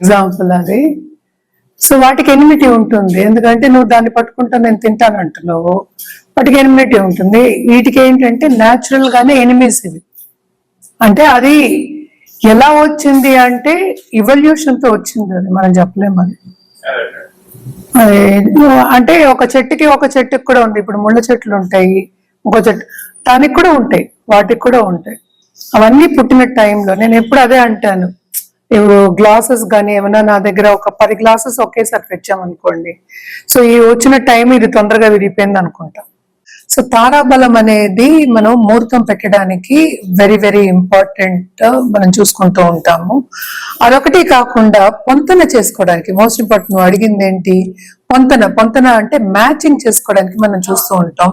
Example అది. So వాటికి enmity ఉంటుంది. ఎందుకంటే నువ్వు దాన్ని పట్టుకుంటా నేను తింటాను అంటున్నావు. వాటికి ఎనిమిటీ ఉంటుంది. వీటికి ఏంటంటే న్యాచురల్ గానే ఎనిమీస్ ఇవి. అంటే అది ఎలా వచ్చింది అంటే ఇవల్యూషన్తో వచ్చింది అది. మనం చెప్పలేము అది. అంటే ఒక చెట్టుకి ఒక చెట్టుకి కూడా ఉంది. ఇప్పుడు ముళ్ళ చెట్లు ఉంటాయి ఇంకో చెట్టు. దానికి కూడా ఉంటాయి. వాటికి కూడా ఉంటాయి. అవన్నీ పుట్టిన టైంలో నేను ఎప్పుడు అదే అంటాను. ఇప్పుడు గ్లాసెస్ కానీ ఏమైనా నా దగ్గర ఒక పది గ్లాసెస్ ఒకేసారి తెచ్చామనుకోండి. సో ఈ వచ్చిన టైం ఇది తొందరగా విరిగిపోయింది అనుకుంటా. సో తారాబలం అనేది మనం ముహూర్తం పెట్టడానికి వెరీ వెరీ ఇంపార్టెంట్ మనం చూసుకుంటూ ఉంటాము. అదొకటి కాకుండా పొంతన చేసుకోవడానికి మోస్ట్ ఇంపార్టెంట్ నువ్వు అడిగింది ఏంటి పొంతన పొంతన అంటే మ్యాచింగ్ చేసుకోవడానికి మనం చూస్తూ ఉంటాం.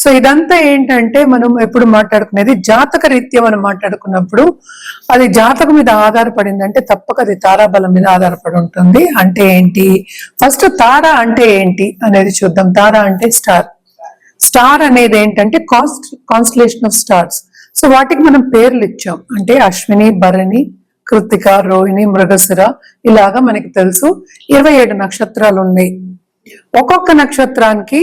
సో ఇదంతా ఏంటంటే మనం ఎప్పుడు మాట్లాడుకునేది జాతక రీత్యా మనం మాట్లాడుకున్నప్పుడు అది జాతకం మీద ఆధారపడింది అంటే తప్పక అది తారాబలం మీద ఆధారపడి ఉంటుంది. అంటే ఏంటి? ఫస్ట్ తార అంటే ఏంటి అనేది చూద్దాం. తార అంటే స్టార్. స్టార్ అనేది ఏంటంటే cast constellation of stars. So వాటికి మనం పేర్లు ఇచ్చాం. అంటే అశ్విని భరణి కృతిక రోహిణి మృగశిర ఇలాగా మనకి తెలుసు. ఇరవై ఏడు నక్షత్రాలు ఉన్నాయి ఒక్కొక్క నక్షత్రానికి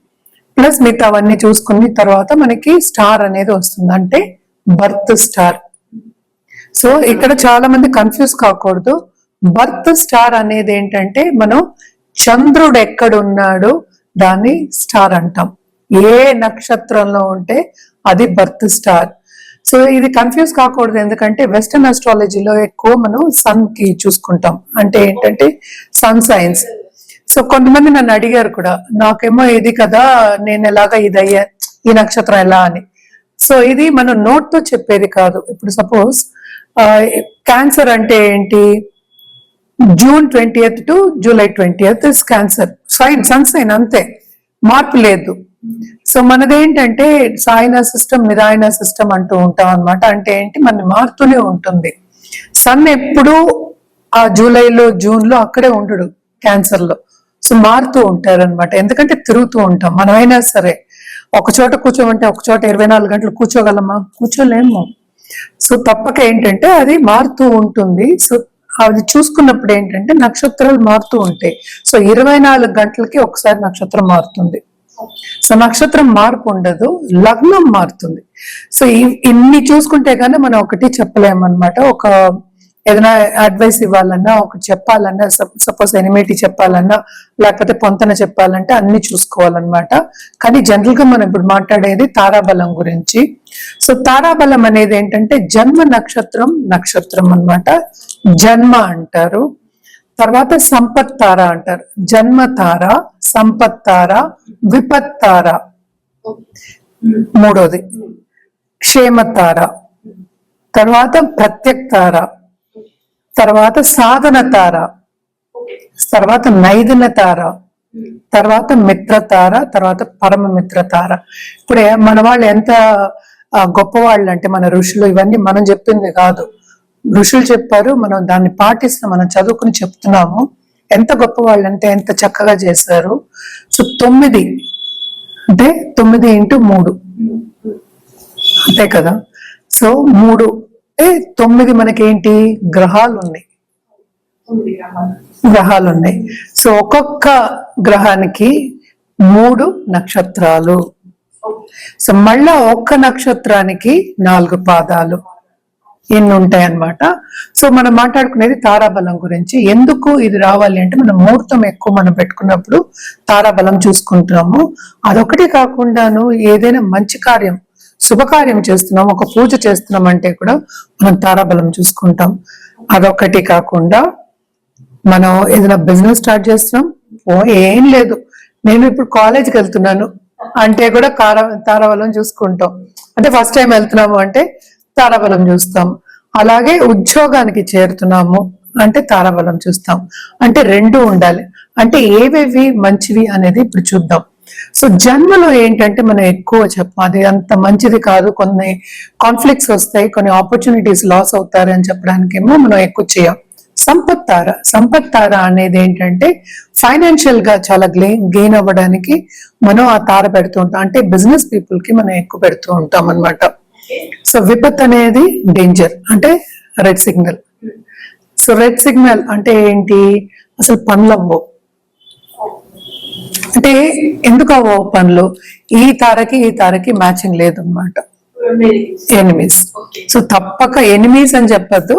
ప్లస్ మిగతా అవన్నీ చూసుకుని తర్వాత మనకి స్టార్ అనేది వస్తుంది. అంటే బర్త్ స్టార్. సో ఇక్కడ చాలా మంది కన్ఫ్యూజ్ కాకూడదు. బర్త్ స్టార్ అనేది ఏంటంటే మనం చంద్రుడు ఎక్కడున్నాడు దాన్ని స్టార్ అంటాం. ఏ నక్షత్రంలో ఉంటే అది బర్త్ స్టార్. సో ఇది కన్ఫ్యూజ్ కాకూడదు. ఎందుకంటే వెస్టర్న్ అస్ట్రాలజీలో ఎక్కువ మనం సన్కి చూసుకుంటాం. అంటే ఏంటంటే సన్ సైన్స్ సో కొంతమంది నన్ను అడిగారు కూడా నాకేమో ఇది కదా నేను ఎలాగా ఇది అయ్యా ఈ నక్షత్రం ఎలా అని. సో ఇది మనం నోట్తో చెప్పేది కాదు. ఇప్పుడు సపోజ్ క్యాన్సర్ అంటే ఏంటి? June twenty two July twenty is cancer. Sign sun sign అంతే మార్పు లేదు. సో మనదేంటంటే సాయన సిస్టమ్ నిరాయన సిస్టమ్ అంటూ ఉంటాం అన్నమాట. అంటే ఏంటి? మన మారుతూనే ఉంటుంది. సన్ ఎప్పుడూ ఆ జూలైలో జూన్లో అక్కడే ఉండడు క్యాన్సర్లో. సో మారుతూ ఉంటారు అనమాట ఎందుకంటే తిరుగుతూ ఉంటాం. మనమైనా సరే ఒక చోట కూర్చోమంటే ఒక చోట ఇరవై నాలుగు గంటలు కూర్చోగలమా? కూర్చోలేము. సో తప్పక ఏంటంటే అది మారుతూ ఉంటుంది. సో అది చూసుకున్నప్పుడు ఏంటంటే నక్షత్రాలు మారుతూ ఉంటాయి. సో ఇరవై నాలుగు గంటలకి ఒకసారి నక్షత్రం మారుతుంది. సో నక్షత్రం మార్పు ఉండదు. లగ్నం మారుతుంది. సో ఇన్ని చూసుకుంటే కానీ మనం ఒకటి చెప్పలేమన్నమాట. ఒక ఏదైనా అడ్వైస్ ఇవ్వాలన్నా ఒక చెప్పాలన్నా సపోజ్ ఎనిమిటీ చెప్పాలన్నా లేకపోతే పొంతన చెప్పాలంటే అన్ని చూసుకోవాలన్నమాట. కానీ జనరల్గా మనం ఇప్పుడు మాట్లాడేది తారాబలం గురించి. సో తారాబలం అనేది ఏంటంటే జన్మ నక్షత్రం నక్షత్రం అన్నమాట. జన్మ అంటారు. తర్వాత సంపత్ తార అంటారు. జన్మ తార సంపత్ తార విపత్ తార. మూడోది. క్షేమ తార. తర్వాత ప్రత్యక్ తార. తర్వాత సాధన తార. తర్వాత నైదన తార. తర్వాత మిత్ర తార తర్వాత పరమ మిత్ర తార. ఇప్పుడు మన వాళ్ళు ఎంత గొప్పవాళ్ళు అంటే మన ఋషులు ఇవన్నీ మనం చెప్పింది కాదు. ఋషులు చెప్పారు మనం దాన్ని పాటిస్తాం మనం చదువుకుని చెప్తున్నాము. ఎంత గొప్పవాళ్ళు అంటే ఎంత చక్కగా చేశారు. సో తొమ్మిది అంటే తొమ్మిది ఇంటూ మూడు. అంతే కదా? సో మూడు. అంటే తొమ్మిది మనకేంటి? గ్రహాలు ఉన్నాయి గ్రహాలు ఉన్నాయి సో ఒక్కొక్క గ్రహానికి మూడు నక్షత్రాలు. సో మళ్ళా ఒక్క నక్షత్రానికి నాలుగు పాదాలు. ఎన్ని ఉంటాయి అన్నమాట సో మనం మాట్లాడుకునేది తారాబలం గురించి. ఎందుకు ఇది రావాలి అంటే మనం ముహూర్తం ఎక్కువ మనం పెట్టుకున్నప్పుడు తారాబలం చూసుకుంటున్నాము అదొకటి కాకుండాను ఏదైనా మంచి కార్యం శుభకార్యం చేస్తున్నాం ఒక పూజ చేస్తున్నాం అంటే కూడా మనం తారాబలం చూసుకుంటాం. అదొకటి కాకుండా మనం ఏదైనా బిజినెస్ స్టార్ట్ చేస్తున్నాం ఓ ఏం లేదు. నేను ఇప్పుడు కాలేజ్కి వెళ్తున్నాను అంటే కూడా కార తారాబలం చూసుకుంటాం. అంటే ఫస్ట్ టైం వెళ్తున్నాము అంటే తారాబలం చూస్తాం. అలాగే ఉద్యోగానికి చేరుతున్నాము అంటే తారాబలం చూస్తాం. అంటే రెండు ఉండాలి. అంటే ఏవేవి మంచివి అనేది ఇప్పుడు చూద్దాం. సో జన్మలో ఏంటంటే మనం ఎక్కువ చెప్పం. అది అంత మంచిది కాదు. కొన్ని కాన్ఫ్లిక్ట్స్ వస్తాయి. కొన్ని ఆపర్చునిటీస్ లాస్ అవుతారు అని చెప్పడానికేమో మనం ఎక్కువ చేయం. సంపత్ తార సంపత్ తార అనేది ఏంటంటే ఫైనాన్షియల్గా చాలా గెయిన్ అవ్వడానికి మనం ఆ తార పెడుతూ ఉంటాం. అంటే బిజినెస్ పీపుల్కి మనం ఎక్కువ పెడుతూ ఉంటాం అన్నమాట. సో విపత్ అనేది డేంజర్ అంటే red signal so red signal అంటే ఏంటి? అసలు పనులు అవ్వవు. అంటే ఎందుకు అవ్వవు పనులు? ఈ తారకి ఈ తారకి మ్యాచింగ్ లేదు అనమాట ఎనిమీస్ సో తప్పక ఎనిమీస్ అని చెప్పద్దు.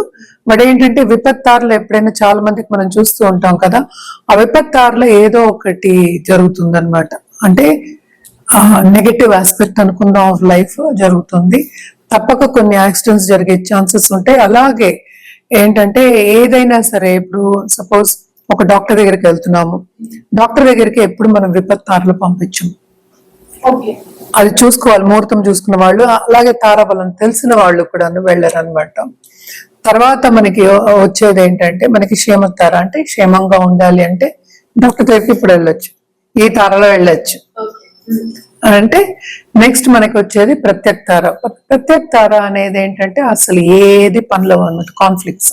బట్ ఏంటంటే విపత్తారులు ఎప్పుడైనా చాలా మందికి మనం చూస్తూ ఉంటాం కదా ఆ విపత్తారులో ఏదో ఒకటి జరుగుతుంది అనమాట అంటే నెగటివ్ ఆస్పెక్ట్ అనుకుందాం ఆఫ్ లైఫ్ జరుగుతుంది. తప్పక కొన్ని యాక్సిడెంట్స్ జరిగే ఛాన్సెస్ ఉంటాయి. అలాగే ఏంటంటే ఏదైనా సరే ఇప్పుడు సపోజ్ ఒక డాక్టర్ దగ్గరికి వెళ్తున్నాము. డాక్టర్ దగ్గరికి ఎప్పుడు మనం విపత్తారులు పంపించము ఓకే. అది చూసుకోవాలి ముహూర్తం చూసుకున్న వాళ్ళు అలాగే తారాబలం తెలిసిన వాళ్ళు కూడా వెళ్ళారు అనమాట తర్వాత మనకి వచ్చేది ఏంటంటే మనకి క్షేమతార అంటే క్షేమంగా ఉండాలి అంటే డాక్టర్ దగ్గరికి ఇప్పుడు వెళ్ళొచ్చు. ఈ తారలో వెళ్ళొచ్చు. అంటే నెక్స్ట్ మనకి వచ్చేది ప్రత్యక్ తార. ప్రత్యక్ తార అనేది ఏంటంటే అసలు ఏది పనులు అన్నమాట కాన్ఫ్లిక్ట్స్.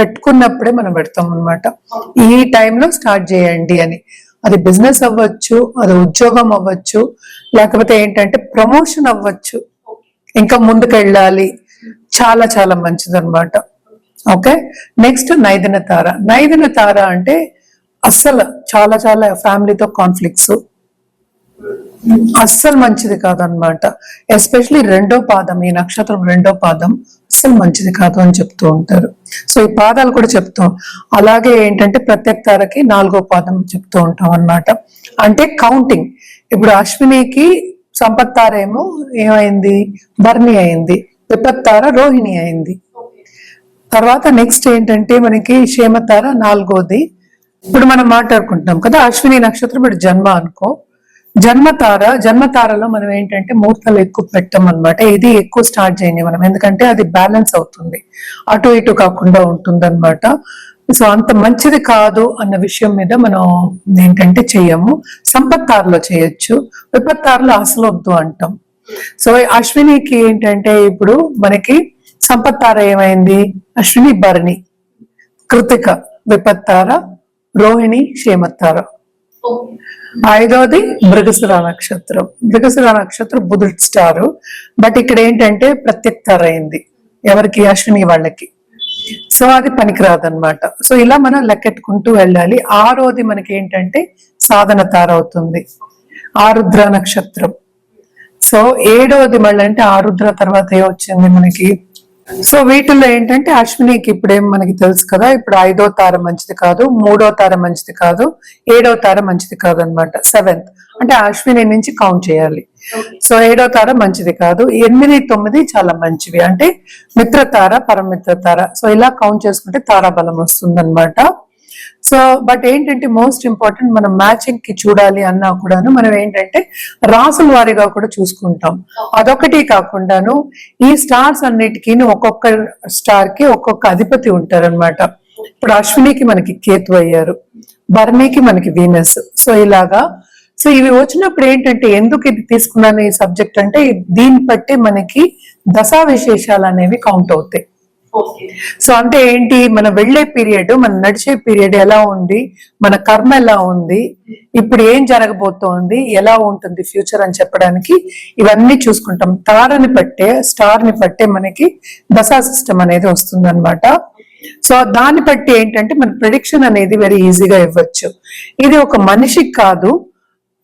పెట్టుకున్నప్పుడే మనం పెడతాం అన్నమాట. ఈ టైంలో స్టార్ట్ చేయండి అని. అది బిజినెస్ అవ్వచ్చు అది ఉద్యోగం అవ్వచ్చు లేకపోతే ఏంటంటే ప్రమోషన్ అవ్వచ్చు. ఇంకా ముందుకెళ్ళాలి. చాలా చాలా మంచిది అనమాట ఓకే నెక్స్ట్ నైదిన తార నైదిన తార అంటే అస్సలు చాలా చాలా ఫ్యామిలీతో కాన్ఫ్లిక్ట్స్ అస్సలు మంచిది కాదనమాట ఎస్పెషలీ రెండో పాదం ఈ నక్షత్రం రెండో పాదం అస్సలు మంచిది కాదు అని చెప్తూ ఉంటారు. సో ఈ పాదాలు కూడా చెప్తాం అలాగే ఏంటంటే ప్రత్యేక తారకి నాలుగో పాదం చెప్తూ ఉంటాం అన్నమాట. అంటే కౌంటింగ్ ఇప్పుడు అశ్వినికి సంపత్ తార ఏమో ఏమైంది? భర్ణి అయింది. విపత్ తార రోహిణి అయింది. తర్వాత నెక్స్ట్ ఏంటంటే మనకి క్షేమతార నాలుగోది. ఇప్పుడు మనం మాట్లాడుకుంటున్నాం కదా అశ్విని నక్షత్రం ఇప్పుడు జన్మ అనుకో. జన్మతార జన్మతారలో మనం ఏంటంటే ముహూర్తాలు ఎక్కువ పెట్టం అనమాట ఇది ఎక్కువ స్టార్ట్ చేయండి మనం. ఎందుకంటే అది బ్యాలెన్స్ అవుతుంది. అటు ఇటు కాకుండా ఉంటుంది అనమాట సో అంత మంచిది కాదు అన్న విషయం మీద మనం ఏంటంటే చెయ్యము. సంపత్తారులో చేయొచ్చు. విపత్తారులో అసలు వద్దు అంటాం. సో అశ్వినికి ఏంటంటే ఇప్పుడు మనకి సంపత్తార ఏమైంది? అశ్విని భరణి కృతిక విపత్తార రోహిణి క్షేమత్తార. ఐదవది మృగశిర నక్షత్రం. మృగశిర నక్షత్రం బుధుడు స్టార్. బట్ ఇక్కడ ఏంటంటే ప్రత్యక్తార అయింది. ఎవరికి? అశ్విని వాళ్ళకి. సో అది పనికిరాదు అనమాట సో ఇలా మనం లెక్కెట్టుకుంటూ వెళ్ళాలి. ఆరోది మనకి ఏంటంటే సాధన తార అవుతుంది ఆరుద్ర నక్షత్రం. సో ఏడవది మళ్ళీ అంటే ఆరుద్ర తర్వాత ఏ వచ్చింది మనకి? సో వీటిల్లో ఏంటంటే అశ్వినికి ఇప్పుడేం మనకి తెలుసు కదా ఇప్పుడు ఐదో తార మంచిది కాదు మూడో తార మంచిది కాదు ఏడో తార మంచిది కాదు అనమాట సెవెంత్. అంటే అశ్విని నుంచి కౌంట్ చేయాలి. సో ఏడో తార మంచిది కాదు ఎనిమిది తొమ్మిది చాలా మంచివి. అంటే మిత్రతార పరమిత్ర తార సో ఇలా కౌంట్ చేసుకుంటే తారాబలం వస్తుంది సో బట్ ఏంటంటే మోస్ట్ ఇంపార్టెంట్ మనం మ్యాచింగ్కి చూడాలి అన్నా కూడాను మనం ఏంటంటే రాసుల వారిగా కూడా చూసుకుంటాం. అదొకటి కాకుండాను ఈ స్టార్స్ అన్నిటికీ ఒక్కొక్క స్టార్కి ఒక్కొక్క అధిపతి ఉంటారన్నమాట. ఇప్పుడు అశ్వినికి మనకి కేతు అయ్యారు. భరణికి మనకి వీనస్. సో ఇలాగా. సో ఇవి వచ్చినప్పుడు ఏంటంటే ఎందుకు ఇది తీసుకున్నాను ఈ సబ్జెక్ట్ అంటే దీన్ని బట్టి మనకి దశా విశేషాలు అనేవి కౌంట్ అవుతాయి. సో అంటే ఏంటి? మన వెళ్ళే పీరియడ్ మన నడిచే పీరియడ్ ఎలా ఉంది? మన కర్మ ఎలా ఉంది? ఇప్పుడు ఏం జరగబోతోంది? ఎలా ఉంటుంది ఫ్యూచర్ అని చెప్పడానికి ఇవన్నీ చూసుకుంటాం. తారని పట్టే స్టార్ని పట్టే మనకి దశా సిస్టమ్ అనేది వస్తుంది సో దాన్ని బట్టి ఏంటంటే మన ప్రిడిక్షన్ అనేది వెరీ ఈజీగా ఇవ్వచ్చు. ఇది ఒక మనిషికి కాదు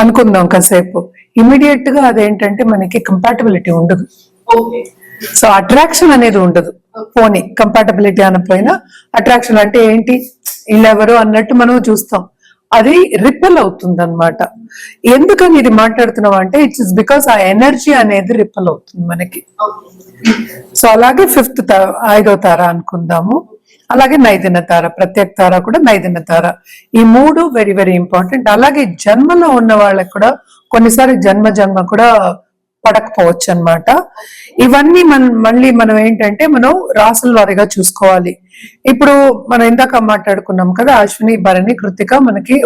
అనుకుందాం కాసేపు. ఇమీడియట్గా అదేంటంటే మనకి కంపాటబిలిటీ ఉండదు. సో అట్రాక్షన్ అనేది ఉండదు. పోనీ కంపాటబిలిటీ అనపోయినా అట్రాక్షన్ అంటే ఏంటి? వీళ్ళెవరు అన్నట్టు మనం చూస్తాం. అది రిపెల్ అవుతుంది అనమాట ఎందుకని ఇది మాట్లాడుతున్నాం అంటే ఇట్స్ ఇస్ బికాస్ ఆ ఎనర్జీ అనేది రిపెల్ అవుతుంది మనకి. సో అలాగే ఫిఫ్త్ ఐదో తార అనుకుందాము. అలాగే నైదిన తార ప్రత్యేక తార కూడా నైదిన తార. ఈ మూడు వెరీ వెరీ ఇంపార్టెంట్ అలాగే జన్మలో ఉన్న వాళ్ళకి కూడా కొన్నిసారి జన్మ జన్మ కూడా పడకపోవచ్చు అన్నమాట ఇవన్నీ మనం మళ్ళీ మనం ఏంటంటే మనం రాసుల వారిగా చూసుకోవాలి. ఇప్పుడు మనం ఇందాక మాట్లాడుకున్నాం కదా అశ్విని భరణి కృతిక మనకి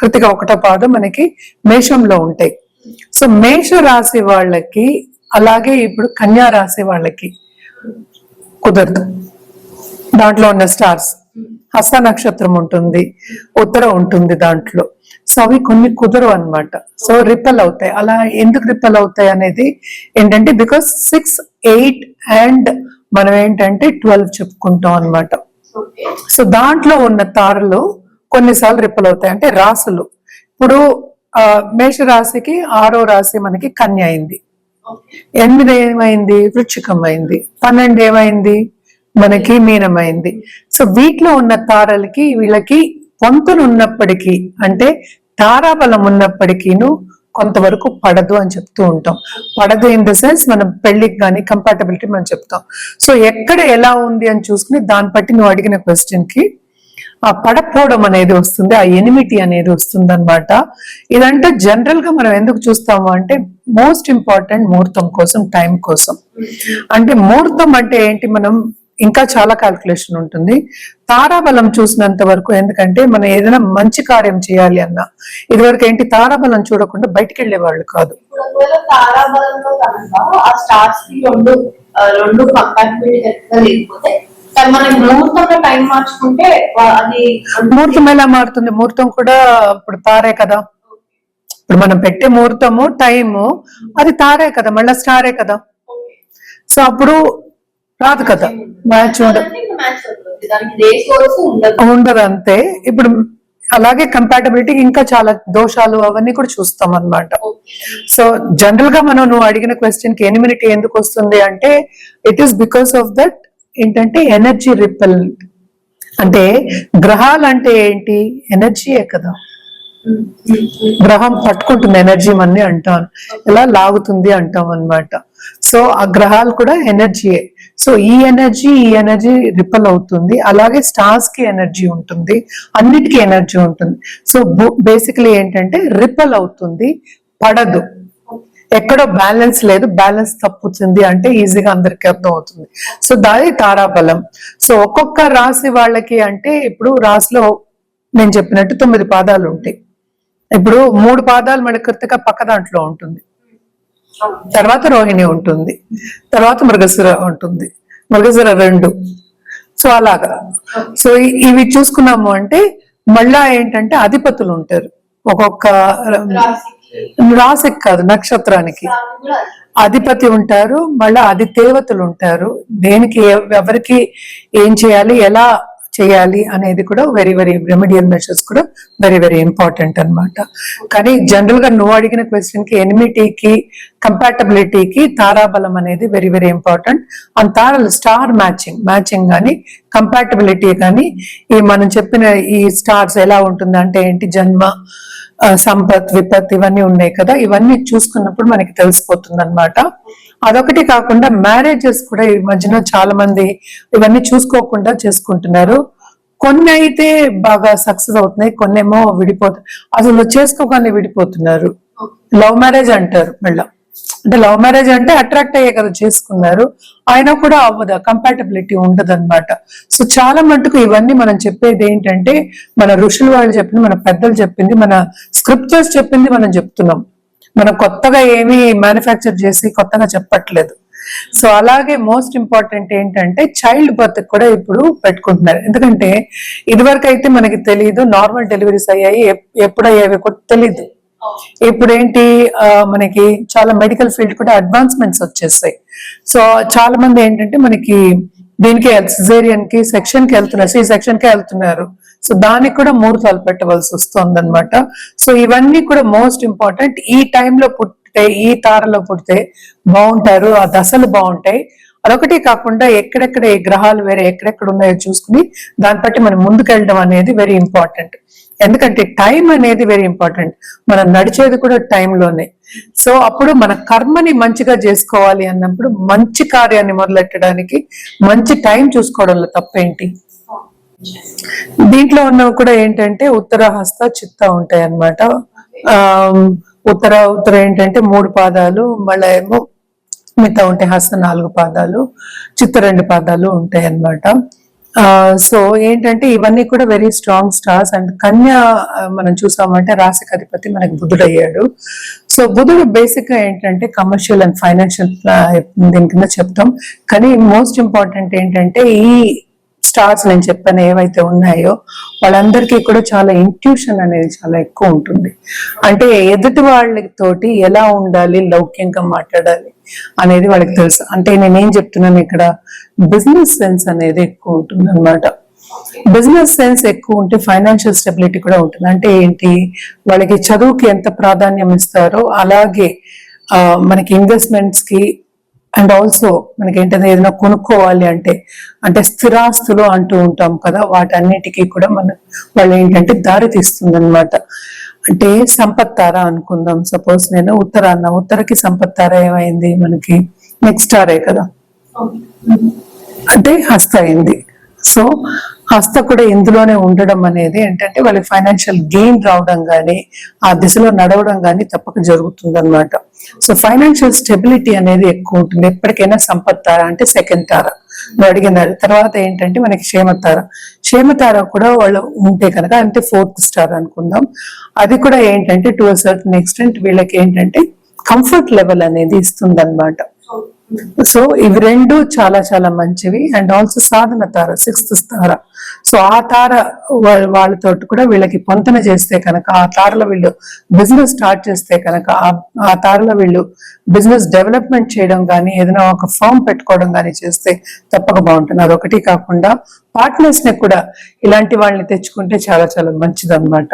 కృతిక ఒకటో పాదం మనకి మేషంలో ఉంటాయి. సో మేష రాశి వాళ్ళకి అలాగే ఇప్పుడు కన్యా రాశి వాళ్ళకి కుదరదు. దాంట్లో ఉన్న స్టార్స్. హస్త నక్షత్రం ఉంటుంది ఉత్తర ఉంటుంది దాంట్లో. సో అవి కొన్ని కుదరవు అన్నమాట. సో రిపెల్ అవుతాయి. అలా ఎందుకు రిపెల్ అవుతాయి అనేది ఏంటంటే బికాస్ సిక్స్ ఎయిట్ అండ్ మనం ఏంటంటే ట్వెల్వ్ చెప్పుకుంటాం అన్నమాట. ఓకే సో దాంట్లో ఉన్న తారలు కొన్నిసార్లు రిప్పల్ అవుతాయి. అంటే రాసులు. ఇప్పుడు ఆ, మేష రాశికి ఆరో రాశి మనకి కన్య అయింది. ఎనిమిది ఏమైంది? వృచ్చికం అయింది. పన్నెండు ఏమైంది? మనకి మీనమైంది. సో వీటిలో ఉన్న తారలకి వీళ్ళకి పొంతులు ఉన్నప్పటికీ అంటే తారాబలం ఉన్నప్పటికీను కొంతవరకు పడదు అని చెప్తూ ఉంటాం. పడదు ఇన్ ద సెన్స్ మనం పెళ్ళికి కానీ కంపాటబిలిటీ మనం చెప్తాం. సో ఎక్కడ ఎలా ఉంది అని చూసుకుని దాన్ని బట్టి నువ్వు అడిగిన క్వశ్చన్కి ఆ పడకపోవడం అనేది వస్తుంది ఆ ఎనిమిటీ అనేది వస్తుంది అనమాట ఇదంటే జనరల్గా మనం ఎందుకు చూస్తాము అంటే మోస్ట్ ఇంపార్టెంట్ ముహూర్తం కోసం టైం కోసం. అంటే ముహూర్తం అంటే ఏంటి? మనం ఇంకా చాలా క్యాల్కులేషన్ ఉంటుంది. తారాబలం చూసినంత వరకు ఎందుకంటే మనం ఏదైనా మంచి కార్యం చేయాలి అన్నా ఇదివరకు ఏంటి తారాబలం చూడకుండా బయటికి వెళ్ళే వాళ్ళు కాదు. ముహూర్తం ఎలా మారుతుంది? ముహూర్తం కూడా ఇప్పుడు తారే కదా. ఇప్పుడు మనం పెట్టే ముహూర్తము టైము అది తారే కదా మళ్ళీ స్టారే కదా. సో అప్పుడు రాదు కదా. మ్యాచ్ ఉండదు. ఉండదు. ఉండదు. అంతే. ఇప్పుడు అలాగే కంపాటబిలిటీ ఇంకా చాలా దోషాలు అవన్నీ కూడా చూస్తాం అన్నమాట. సో జనరల్గా మనం నువ్వు అడిగిన క్వశ్చన్కి ఎనిమినిటీ ఎందుకు వస్తుంది అంటే it is because of that ఏంటంటే ఎనర్జీ రిపెల్ అంటే గ్రహాలు అంటే ఏంటి? ఎనర్జీయే కదా. గ్రహం పట్టుకుంటుంది ఎనర్జీ మన్ని అంటాం ఎలా లాగుతుంది అంటాం అన్నమాట. సో ఆ గ్రహాలు కూడా ఎనర్జీయే సో ఈ ఎనర్జీ ఈ ఎనర్జీ రిపల్ అవుతుంది. అలాగే స్టార్స్కి ఎనర్జీ ఉంటుంది. అన్నిటికీ ఎనర్జీ ఉంటుంది. సో బేసికలీ ఏంటంటే రిపల్ అవుతుంది. పడదు. ఎక్కడో బ్యాలెన్స్ లేదు. బ్యాలెన్స్ తప్పుతుంది అంటే ఈజీగా అందరికీ అర్థం అవుతుంది సో దాని తారాబలం. సో ఒక్కొక్క రాశి వాళ్ళకి అంటే ఇప్పుడు రాశిలో నేను చెప్పినట్టు తొమ్మిది పాదాలు ఉంటాయి. ఇప్పుడు మూడు పాదాలు మన పక్క దాంట్లో ఉంటుంది. తర్వాత రోహిణి ఉంటుంది తర్వాత మృగశిర ఉంటుంది మృగశిర రెండు. సో అలాగా. సో ఇవి చూసుకున్నాము అంటే మళ్ళా ఏంటంటే అధిపతులు ఉంటారు. ఒక్కొక్క రాశికి కాదు నక్షత్రానికి. అధిపతి ఉంటారు మళ్ళా అది దేవతలు ఉంటారు. దేనికి ఎవరికి ఏం చేయాలి ఎలా చేయాలి అనేది కూడా వెరీ వెరీ రెమెడియల్ మెషర్స్ కూడా వెరీ వెరీ ఇంపార్టెంట్ అన్నమాట. కానీ జనరల్గా నువ్వు అడిగిన క్వశ్చన్కి ఎనిమిటీకి కంపాటబిలిటీకి తారాబలం అనేది వెరీ వెరీ ఇంపార్టెంట్ అండ్ తారలు స్టార్ మ్యాచింగ్ మ్యాచింగ్ కానీ కంపాటబిలిటీ కానీ ఈ మనం చెప్పిన ఈ స్టార్స్ ఎలా ఉంటుంది అంటే ఏంటి? జన్మ సంపత్ విపత్ ఇవన్నీ ఉన్నాయి కదా. ఇవన్నీ చూసుకున్నప్పుడు మనకి తెలిసిపోతుంది అనమాట అదొకటి కాకుండా మ్యారేజెస్ కూడా ఈ మధ్యన చాలా మంది ఇవన్నీ చూసుకోకుండా చేసుకుంటున్నారు. కొన్ని అయితే బాగా సక్సెస్ అవుతున్నాయి కొన్ని ఏమో విడిపోతాయి అసలు చేసుకోగానే విడిపోతున్నారు. లవ్ మ్యారేజ్ అంటారు మళ్ళా. అంటే లవ్ మ్యారేజ్ అంటే అట్రాక్ట్ అయ్యే కదా చేసుకున్నారు. అయినా కూడా అవ్వదు కంపాటబిలిటీ ఉండదు అనమాట సో చాలా మటుకు ఇవన్నీ మనం చెప్పేది ఏంటంటే మన ఋషులు వాళ్ళు చెప్పింది మన పెద్దలు చెప్పింది మన స్క్రిప్చర్స్ చెప్పింది మనం చెప్తున్నాం. మనం కొత్తగా ఏమీ మ్యానుఫ్యాక్చర్ చేసి కొత్తగా చెప్పట్లేదు. సో అలాగే మోస్ట్ ఇంపార్టెంట్ ఏంటంటే చైల్డ్ బర్త్ కూడా ఇప్పుడు పెట్టుకుంటున్నారు. ఎందుకంటే ఇదివరకు అయితే మనకి తెలియదు నార్మల్ డెలివరీస్ అయ్యాయి ఎప్- ఎప్పుడు అయ్యాయి కూడా తెలియదు ఇప్పుడు ఏంటి మనకి చాలా మెడికల్ ఫీల్డ్ కూడా అడ్వాన్స్మెంట్స్ వచ్చేసాయి. సో చాలా మంది ఏంటంటే మనకి దీనికి సిజేరియన్కి సెక్షన్కి వెళ్తున్నారు. సి సెక్షన్కి వెళ్తున్నారు. సో దానికి కూడా మూడు ముహూర్తాలు పెట్టవలసి వస్తుంది అనమాట సో ఇవన్నీ కూడా మోస్ట్ ఇంపార్టెంట్. ఈ టైంలో పుట్టితే ఈ తారలో పుడితే బాగుంటారు ఆ దశలు బాగుంటాయి. అదొకటి కాకుండా ఎక్కడెక్కడ ఈ గ్రహాలు వేరే ఎక్కడెక్కడ ఉన్నాయో చూసుకుని దాన్ని బట్టి మనం ముందుకెళ్ళడం అనేది వెరీ ఇంపార్టెంట్. ఎందుకంటే టైం అనేది వెరీ ఇంపార్టెంట్. మనం నడిచేది కూడా టైంలోనే. సో అప్పుడు మన కర్మని మంచిగా చేసుకోవాలి అన్నప్పుడు మంచి కార్యాన్ని మొదలెట్టడానికి మంచి టైం చూసుకోవడంలో తప్పేంటి? దీంట్లో ఉన్నవి కూడా ఏంటంటే ఉత్తర హస్త చిత్త ఉంటాయి అన్నమాట. ఆ ఉత్తర ఉత్తర ఏంటంటే మూడు పాదాలు మళ్ళీ ఏమో మిగతా ఉంటాయి హస్త నాలుగు పాదాలు చిత్త రెండు పాదాలు ఉంటాయి అన్నమాట. ఆ సో ఏంటంటే ఇవన్నీ కూడా very strong stars and Kanya మనం చూసామంటే రాశికి అధిపతి మనకి బుధుడు అయ్యాడు. సో బుధుడు బేసిక్గా ఏంటంటే కమర్షియల్ అండ్ ఫైనాన్షియల్ దీని కింద చెప్తాం. కానీ మోస్ట్ ఇంపార్టెంట్ ఏంటంటే ఈ స్టార్స్ నేను చెప్పాను ఏవైతే ఉన్నాయో వాళ్ళందరికీ కూడా చాలా ఇంట్యూషన్ అనేది చాలా ఎక్కువ ఉంటుంది. అంటే ఎదుటి వాళ్ళతోటి ఎలా ఉండాలి లౌక్యంగా మాట్లాడాలి అనేది వాళ్ళకి తెలుసు. అంటే నేనేం చెప్తున్నాను ఇక్కడ బిజినెస్ సెన్స్ అనేది ఎక్కువ ఉంటుంది అనమాట బిజినెస్ సెన్స్ ఎక్కువ ఉంటే ఫైనాన్షియల్ స్టెబిలిటీ కూడా ఉంటుంది. అంటే ఏంటి వాళ్ళకి చదువుకి ఎంత ప్రాధాన్యం ఇస్తారో అలాగే మనకి ఇన్వెస్ట్మెంట్స్కి అండ్ ఆల్సో మనకి ఏంటంటే ఏదైనా కొనుక్కోవాలి అంటే అంటే స్థిరాస్తులు అంటూ ఉంటాం కదా వాటన్నిటికీ కూడా మన వాళ్ళు ఏంటంటే దారి తీస్తుంది అనమాట అంటే సంపత్తార అనుకుందాం. సపోజ్ నేను ఉత్తర అన్న ఉత్తరకి సంపత్తార ఏమైంది మనకి? నెక్స్ట్ స్టారే కదా. అంటే హస్త అయింది సో హస్త కూడా ఇందులోనే ఉండడం అనేది ఏంటంటే వాళ్ళకి ఫైనాన్షియల్ గెయిన్ రావడం కానీ ఆ దిశలో నడవడం కానీ తప్పక జరుగుతుంది అనమాట సో ఫైనాన్షియల్ స్టెబిలిటీ అనేది ఎక్కువ ఉంటుంది. ఎప్పటికైనా సంపత్ తార అంటే సెకండ్ తార. నువ్వు అడిగినారు తర్వాత ఏంటంటే మనకి క్షేమతార క్షేమతార కూడా వాళ్ళు ఉంటే కనుక అంటే ఫోర్త్ స్టార్ అనుకుందాం. అది కూడా ఏంటంటే టు సర్టన్ ఎక్స్టెంట్ వీళ్ళకి ఏంటంటే కంఫర్ట్ లెవెల్ అనేది ఇస్తుంది సో ఇవి రెండు చాలా చాలా మంచివి. అండ్ ఆల్సో సాధన తార సిక్స్త్ తార. సో ఆ తార వా- వాళ్ళతోటి కూడా వీళ్ళకి పొంతన చేస్తే కనుక ఆ తారలో వీళ్ళు బిజినెస్ స్టార్ట్ చేస్తే కనుక ఆ- ఆ తారలో వీళ్ళు బిజినెస్ డెవలప్మెంట్ చేయడం కానీ ఏదైనా ఒక ఫామ్ పెట్టుకోవడం కానీ చేస్తే తప్పక బాగుంటుంది. అదొకటి కాకుండా పార్ట్నర్స్ని కూడా ఇలాంటి వాళ్ళని తెచ్చుకుంటే చాలా చాలా మంచిది అనమాట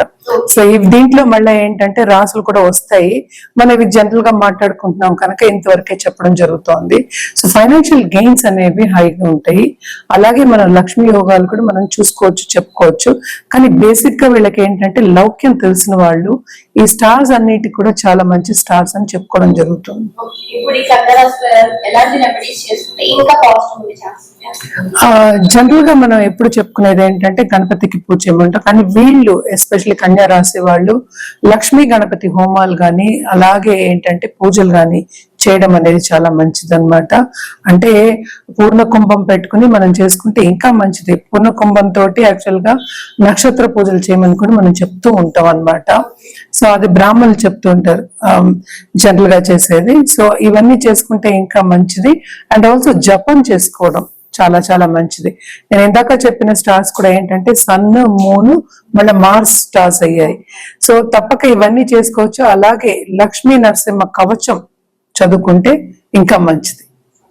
సో ఈ దీంట్లో మళ్ళీ ఏంటంటే రాసులు కూడా వస్తాయి. మనం ఇవి జనరల్గా మాట్లాడుకుంటున్నాం కనుక ఇంతవరకే చెప్పడం జరుగుతోంది. సో ఫైనాన్షియల్ గెయిన్స్ అనేవి హైగా ఉంటాయి. అలాగే మనం లక్ష్మీ యోగాలు కూడా మనం చూసుకోవచ్చు చెప్పుకోవచ్చు. కానీ బేసిక్గా వీళ్ళకి ఏంటంటే లౌక్యం తెలిసిన వాళ్ళు ఈ స్టార్స్ అన్నిటికి కూడా చాలా మంచి స్టార్స్ అని చెప్పుకోవడం జరుగుతుంది. జనరల్గా మనం ఎప్పుడు చెప్పుకునేది ఏంటంటే గణపతికి పూజ చేయమంటాం. కానీ వీళ్ళు ఎస్పెషల్లీ కన్యా రాశి వాళ్ళు లక్ష్మీ గణపతి హోమాలు గాని అలాగే ఏంటంటే పూజలు గాని చేయడం అనేది చాలా మంచిది అనమాట అంటే పూర్ణ కుంభం పెట్టుకుని మనం చేసుకుంటే ఇంకా మంచిది. పూర్ణ కుంభం తోటి యాక్చువల్గా నక్షత్ర పూజలు చేయమని కూడా మనం చెప్తూ ఉంటాం అన్నమాట. సో అది బ్రాహ్మణులు చెప్తూ ఉంటారు. జనరల్గా చేసేది. సో ఇవన్నీ చేసుకుంటే ఇంకా మంచిది. అండ్ ఆల్సో జపం చేసుకోవడం చాలా చాలా మంచిది. నేను ఇందాక చెప్పిన స్టార్స్ కూడా ఏంటంటే సన్ మూన్ మళ్ళీ మార్స్ స్టార్స్ అయ్యాయి. సో తప్పక ఇవన్నీ చేసుకోవచ్చు. అలాగే లక్ష్మీ నరసింహ కవచం చదువుకుంటే ఇంకా మంచిది.